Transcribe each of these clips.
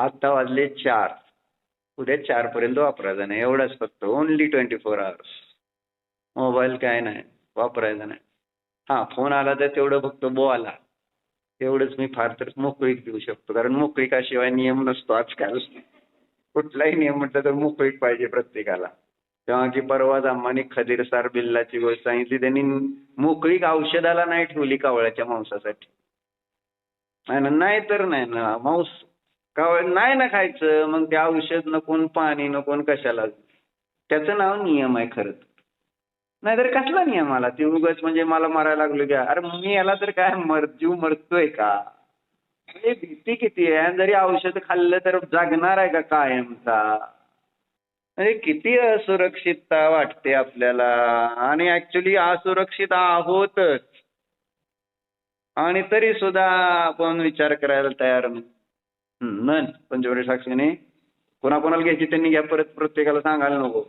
आत्ता वाजले चार. उद्या चार पर्यंत वापरायचा नाही. एवढंच फक्त. Only twenty four hours mobile काय नाही. वापरायचा नाही. हा फोन आला तर तेवढं फक्त बो आला एवढंच मी फार तर मोकळीक देऊ शकतो. कारण मोकळीकाशिवाय नियम नसतो आजकाल. कुठलाही नियम म्हटलं तर मोकळीक पाहिजे प्रत्येकाला. तेव्हा की परवाच अम्मानी खदीरसार बिल्लाची गोष्ट सांगितली. त्यांनी मोकळीक औषधाला नाही ठेवली कावळ्याच्या मांसासाठी. नाही ना नाही तर नाही ना. मांस कावळ नाही ना खायचं मग ते औषध नकोन पाणी नकोन कशाला? त्याचं नाव नियम आहे खरं तर. नाहीतर कसला नियम आला? ते उगाच म्हणजे मला मारायला लागलो की अरे मी याला तर काय मर जीव मरतोय का? म्हणजे भीती किती आहे? जरी औषध खाल्लं तर जागणार आहे का कायमचा? म्हणजे किती असुरक्षितता वाटते आपल्याला. आणि ऍक्च्युली असुरक्षित आहोतच. आणि तरी सुद्धा आपण विचार करायला तयार नाही. हं, म्हण पंचवटी साक्षीने कोणाकोणाला घ्यायची त्यांनी घ्या परत प्रत्येकाला सांगायला नको.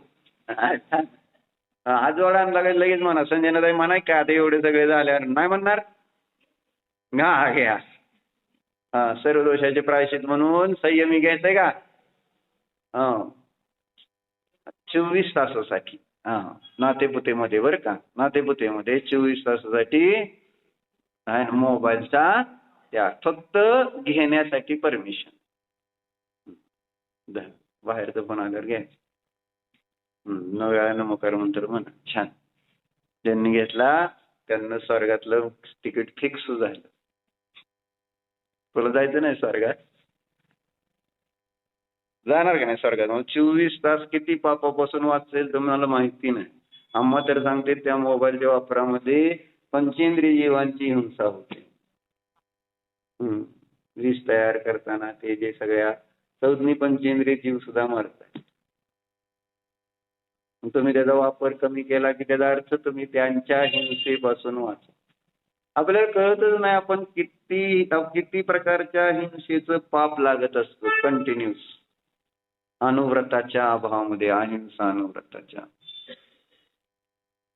आज जोडा आणला लगेच म्हणा संजयनाताई म्हणा का आता एवढे सगळे झाल्यावर नाही म्हणणार? हा हा घ्या. हा सर्व दोषाचे प्रायश्चित म्हणून संयमी घ्यायचंय का? हा. चोवीस तासासाठी. हां नातेपुतेमध्ये बरं का? नातेपुतेमध्ये चोवीस तासासाठी मोबाईलचा त्या फक्त घेण्यासाठी परमिशन बाहेरचं पण आल्यावर घ्यायचं. हं, वेळा नमकार मंत्र म्हणा. छान. ज्यांनी घेतला त्यांना स्वर्गातलं तिकीट फिक्स झालं. तुला जायचं नाही स्वर्गात? जाणार का नाही स्वर्गात? मग चोवीस तास किती पापापासून वाचेल तर मला माहिती नाही. आम्हा तर सांगते त्या मोबाईलच्या वापरामध्ये पंचेंद्रिय जीवांची हिंसा होते. विष वीज तयार करताना ते जे सगळ्या संज्ञी पंचेंद्रिय जीव सुद्धा मरतात. मग तुम्ही त्याचा वापर कमी केला की त्याचा अर्थ तुम्ही त्यांच्या हिंसेपासून वाचा. आपल्याला कळतच नाही आपण किती किती प्रकारच्या हिंसेचं पाप लागत असतो कंटिन्यूस अनुव्रताच्या अभावामध्ये अहिंसा अनुव्रताच्या.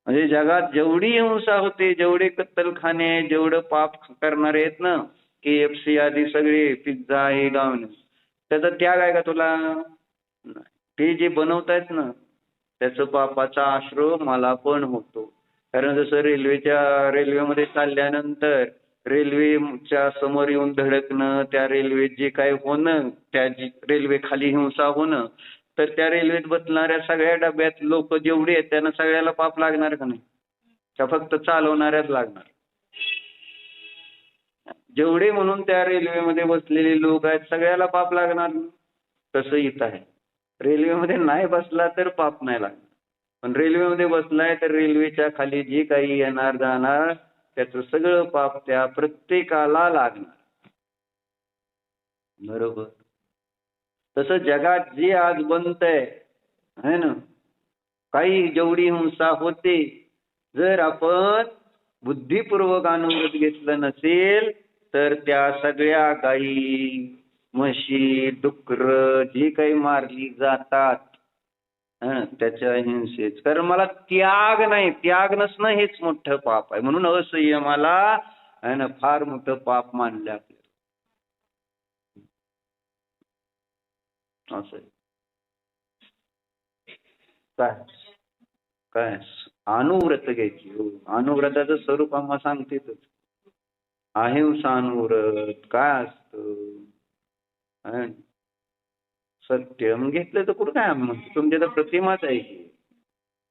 म्हणजे जगात जेवढी हिंसा होते जेवढे कत्तलखाने जेवढं पाप करणारे आहेत ना के एफ सी आधी सगळे पिझ्झा हे डॉमिनोज त्याचा त्याग आहे का तुला? ते जे बनवतायत ना त्याचं पापाचा आश्रय मला पण होतो. कारण जसं रेल्वेच्या रेल्वेमध्ये चालल्यानंतर रेल्वेच्या समोर येऊन धडकणं त्या रेल्वेत जे काही होणं त्या रेल्वे खाली हिंसा होणं तर त्या रेल्वेत बसणाऱ्या सगळ्या डब्यात लोक जेवढे आहेत त्यांना सगळ्याला पाप लागणार का नाही? त्या फक्त चालवणाऱ्याच लागणार. जेवढे म्हणून त्या रेल्वेमध्ये बसलेले लोक आहेत सगळ्याला पाप लागणार. तसं इथं आहे. रेल्वेमध्ये नाही बसला तर पाप नाही लागणार. पण रेल्वेमध्ये बसलाय तर रेल्वेच्या खाली जे काही येणार जाणार त्याचं सगळं पाप त्या प्रत्येकाला लागणार. बरोबर. तसं जगात जे आज बनतंय है ना? काही जेवढी हिंसा होते जर आपण बुद्धिपूर्वक अनुभव घेतलं नसेल तर त्या सगळ्या गायी म्हशी डुकर जी काही मारली जातात त्याच्या हिंसेच कारण मला त्याग नाही त्याग नसणं हेच मोठं पाप आहे. म्हणून असंयमाला आहे ना फार मोठं पाप मानलं आपल्याला. असं आहे. काय? काय? अनुव्रत घ्यायची. हो अनुव्रताचं स्वरूप आम्हाला सांगतेच अहिंसा अनुव्रत काय असत? सत्य मग घेतलं तर कुठं काय? म्हणतो तुमच्या तर प्रतिमाच आहे की.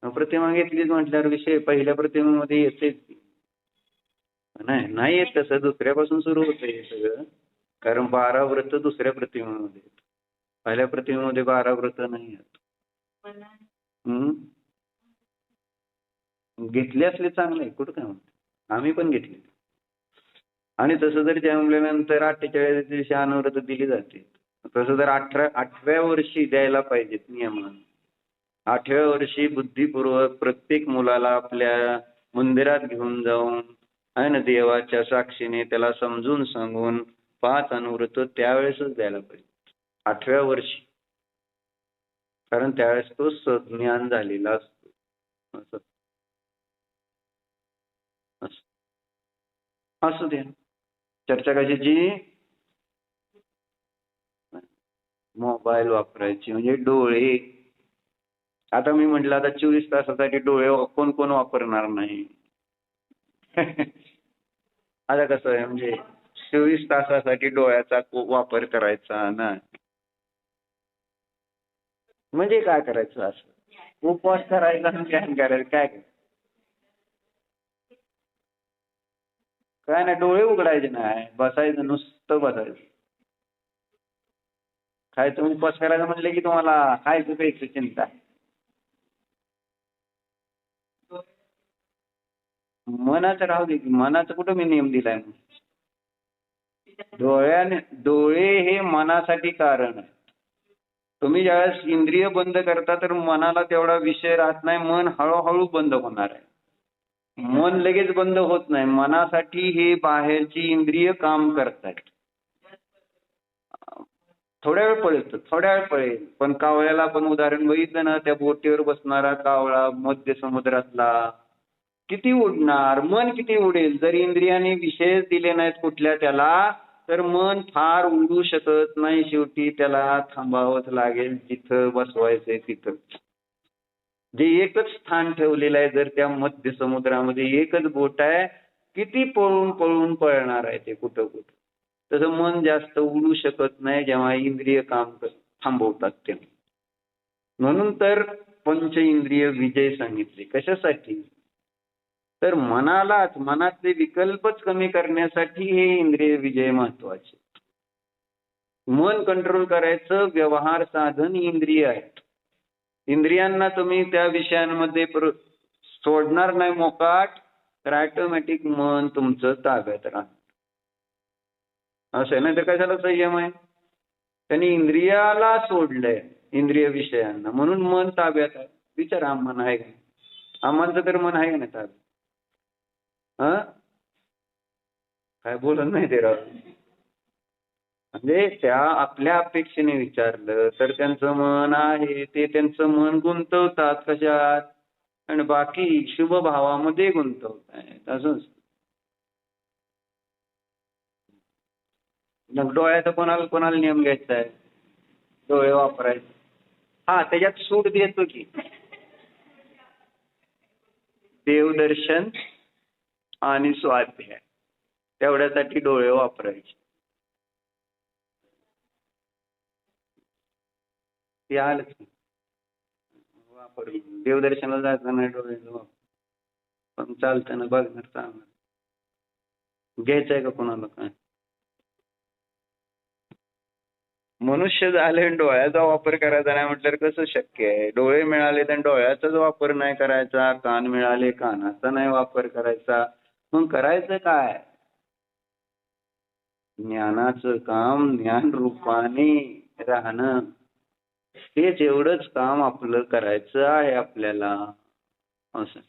प्रतिमा घेतलीच म्हटल्यावर विषय पहिल्या प्रतिमेमध्ये येतेच नाही नाही येत तसं. दुसऱ्यापासून सुरू होतं हे सगळं. कारण बारा व्रत दुसऱ्या प्रतिमेमध्ये येत पहिल्या प्रतिमेमध्ये बारा व्रत नाही येत घेतले असले चांगले. आहे, कुठं काय म्हणते? आम्ही पण घेतले. आणि तसं जर जन्मल्यानंतर अठ्ठेचाळीस दिवशी अनुव्रत दिली जाते तसं जर अठरा आठव्या वर्षी द्यायला पाहिजेत नियमानं आठव्या वर्षी बुद्धिपूर्वक प्रत्येक मुलाला आपल्या मंदिरात घेऊन जाऊन आहे ना देवाच्या साक्षीने त्याला समजून सांगून पाच अनुव्रत त्यावेळेसच द्यायला पाहिजे आठव्या वर्षी. कारण त्यावेळेस तो सज्ञान झालेला असतो. असं. असं. असू द्या. चर्चा कशाची मोबाईल वापरायची म्हणजे डोळे. आता मी म्हटलं आता चोवीस तासासाठी डोळे कोण कोण वापरणार नाही? आता कसं आहे म्हणजे चोवीस तासासाठी डोळ्याचा वापर करायचा ना? म्हणजे काय करायचं असं? उपवास करायचा आणि ध्यान करायचं काय? काय नाही डोळे उघडायचे नाही. बसायचं नुसतं बसायचं. खायचं उपवास करायचं म्हणले की तुम्हाला काय प्यायचं चिंता? मनाचं राहू दे की मनाचं कुठं मी नियम दिलाय डोळ्याने डोळे हे मनासाठी कारण आहे. तुम्ही ज्यावेळेस इंद्रिय बंद करता तर मनाला तेवढा विषय राहत नाही मन हळूहळू बंद होणार आहे. मन लगेच बंद होत नाही. मनासाठी हे बाहेरची इंद्रिय काम करतायत थोड्या वेळ पळेल थोड्या वेळ पळेल. पण कावळ्याला आपण उदाहरण बघितलं ना त्या बोटीवर बसणारा कावळा मध्य समुद्रातला किती उडणार? मन किती उडेल? जर इंद्रियाने विषय दिले नाहीत कुठल्या त्याला तर मन फार उडू शकत नाही. शेवटी त्याला थांबावंच लागेल. जिथं बसवायचंय तिथं. जे एकच स्थान ठेवलेलं आहे जर त्या मध्य समुद्रामध्ये एकच बोट आहे किती पळून पळून पळणार आहे ते कुठं कुठं? तसं मन जास्त उडू शकत नाही जेव्हा इंद्रिय काम थांबवतात ते. म्हणून तर पंच इंद्रिय विजय सांगितले. कशासाठी? तर मनालाच मनातले विकल्पच कमी करण्यासाठी हे इंद्रिय विजय महत्त्वाचे. मन कंट्रोल करायचं व्यवहार साधन इंद्रिय आहेत. इंद्रियांना तुम्ही त्या विषयांमध्ये सोडणार नाही मोकाट तर ऑटोमॅटिक मन तुमचं ताब्यात राहणार असं आहे नाही तर कशाला संयम आहे? त्यांनी इंद्रियाला सोडलंय इंद्रिय विषयांना. म्हणून मन ताब्यात आहे. विचारा मन आहे का? आम्हाला तर मन आहे का नाही ताब्यात? काय बोलत नाही ते राव. म्हणजे त्या आपल्या अपेक्षेने विचारलं तर त्यांचं मन आहे ते त्यांचं मन गुंतवतात कशात? आणि बाकी शुभ भावामध्ये गुंतवतायत असं मग डोळ्याचा कोणाला कोणाला नियम घ्यायचा आहे? डोळे वापरायचे. हा त्याच्यात सूट देतो की. देवदर्शन आणि स्वाध्याय. तेवढ्यासाठी डोळे वापरायचे. ते आलंच देवदर्शनाला जायचं नाही डोळे पण चालतं ना बघणार चालणार घ्यायचंय का कोणाला काय? मनुष्य झाले आणि डोळ्याचा वापर करायचा नाही म्हटल्यावर कसं शक्य आहे? डोळे मिळाले तर डोळ्याचाच वापर नाही करायचा कान मिळाले कानाचा नाही वापर करायचा. मग करायचं काय? ज्ञानाचं काम ज्ञान रूपाने राहणं. तेच एवढंच काम आपलं करायचं आहे आपल्याला असं.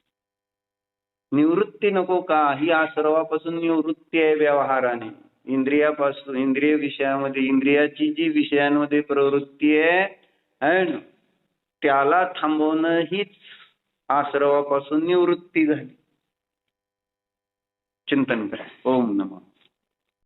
निवृत्ती नको का? ही आश्रवापासून निवृत्ती आहे व्यवहाराने. इंद्रियापासून इंद्रिय विषयामध्ये इंद्रियाची जी विषयांमध्ये प्रवृत्ती आहे ना त्याला थांबवणं हीच आश्रवापासून निवृत्ती झाली. चिंतन करा. ओम नमः.